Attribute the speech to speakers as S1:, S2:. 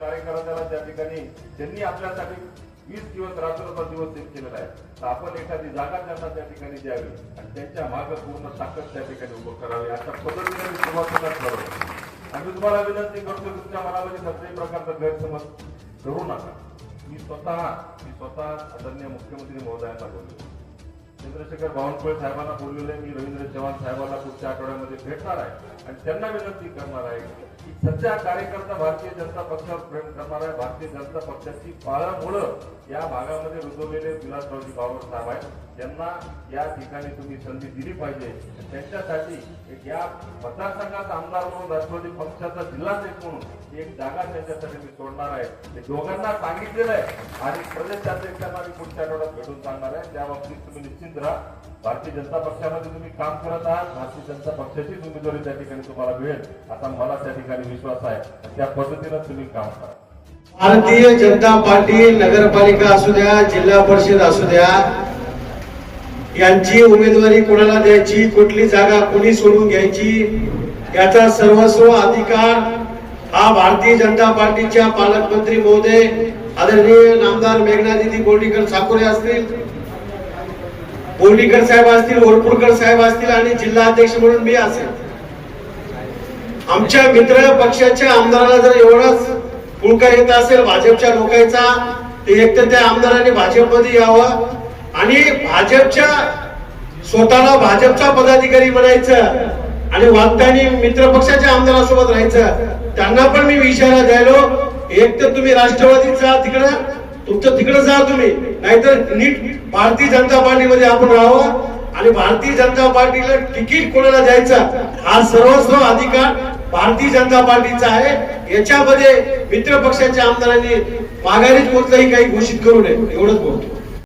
S1: कार्यकर्त्याला त्या ठिकाणी त्यांनी आपल्यासाठी वीस दिवस रात्रभर दिवस सेट केलेला आहे तर आपण एखादी जागा त्यांना त्या ठिकाणी द्यावी आणि त्यांच्या मागं पूर्ण ताकद त्या ठिकाणी उभं करावी. अशा पद्धतीने मी सुरुवातीला ठरवलं आणि मी तुम्हाला विनंती करतो तुमच्या मनामध्ये कसल्याही प्रकारचा गैरसमज करू नका. मी स्वतः मी स्वतः आदरणीय मुख्यमंत्री महोदयांना बोललो. चंद्रशेखर बावनकुळे साहेबांना आहे मी रवींद्र चव्हाण साहेबांना पुढच्या आठवड्यामध्ये भेटणार आहे. आणि त्यांना विनंती करणार आहे की सध्या कार्यकर्ता भारतीय जनता पक्षावर प्रेम करणार आहे. भारतीय जनता पक्षाची पाळामुळं या भागामध्ये रुजवलेले विलासरावजी बाबर साहेब आहेत. त्यांना या ठिकाणी तुम्ही संधी दिली पाहिजे. त्यांच्यासाठी एक या मतदारसंघाचा आमदार म्हणून राष्ट्रवादी पक्षाचा जिल्हाध्यक्ष म्हणून एक जागा त्यांच्यासाठी मी सोडणार आहे. ते दोघांना सांगितलेलं आहे. आणि प्रदेशाध्यक्षांना मी पुढच्या आठवड्यात भेटून सांगणार आहे. त्या बाबतीत तुम्ही निश्चित राहा. भारतीय जनता पक्षामध्ये तुम्ही काम करत आहात. भारतीय जनता पक्षाचीच उमेदवारी त्या ठिकाणी तुम्हाला मिळेल. असा मला त्या ठिकाणी विश्वास आहे. त्या पद्धतीनं तुम्ही काम करा.
S2: भारतीय जनता पार्टी नगरपालिका असू द्या जिल्हा परिषद असू द्या यांची उमेदवारी कोणाला द्यायची कुठली जागा कोणी सोडून घ्यायची याचा सर्वस्व अधिकार हा भारतीय जनता पार्टीच्या पालकमंत्री महोदय आदरणीय नामदार मेघनादिदी बोर्डीकर साकोरे असतील. बोर्डीकर साहेब असतील ओरपूरकर साहेब असतील आणि जिल्हा अध्यक्ष म्हणून मी असेल. आमच्या मित्र पक्षाच्या आमदाराला जर एवढाच पुळका येत असेल भाजपच्या लोकांचा ते एक तर त्या आमदाराने भाजपमध्ये यावं आणि भाजपच्या स्वतःला भाजपचा पदाधिकारी बनायचं आणि वागतानी मित्र पक्षाच्या आमदारासोबत राहायचं त्यांना पण मी इशारा द्यायलो एक तर तुम्ही राष्ट्रवादीचा तिकडं तुमचं तिकडं जा तुम्ही. नाहीतर नीट भारतीय जनता पार्टीमध्ये आपण राहावं आणि भारतीय जनता पार्टीला तिकीट कोणाला द्यायचं? हा सर्वस्व अधिकार भारतीय जनता पार्टीचा आहे. याच्यामध्ये मित्र पक्षाच्या आमदारांनी माघारीच कोणताही काही घोषित करू नये. एवढंच बोलतो.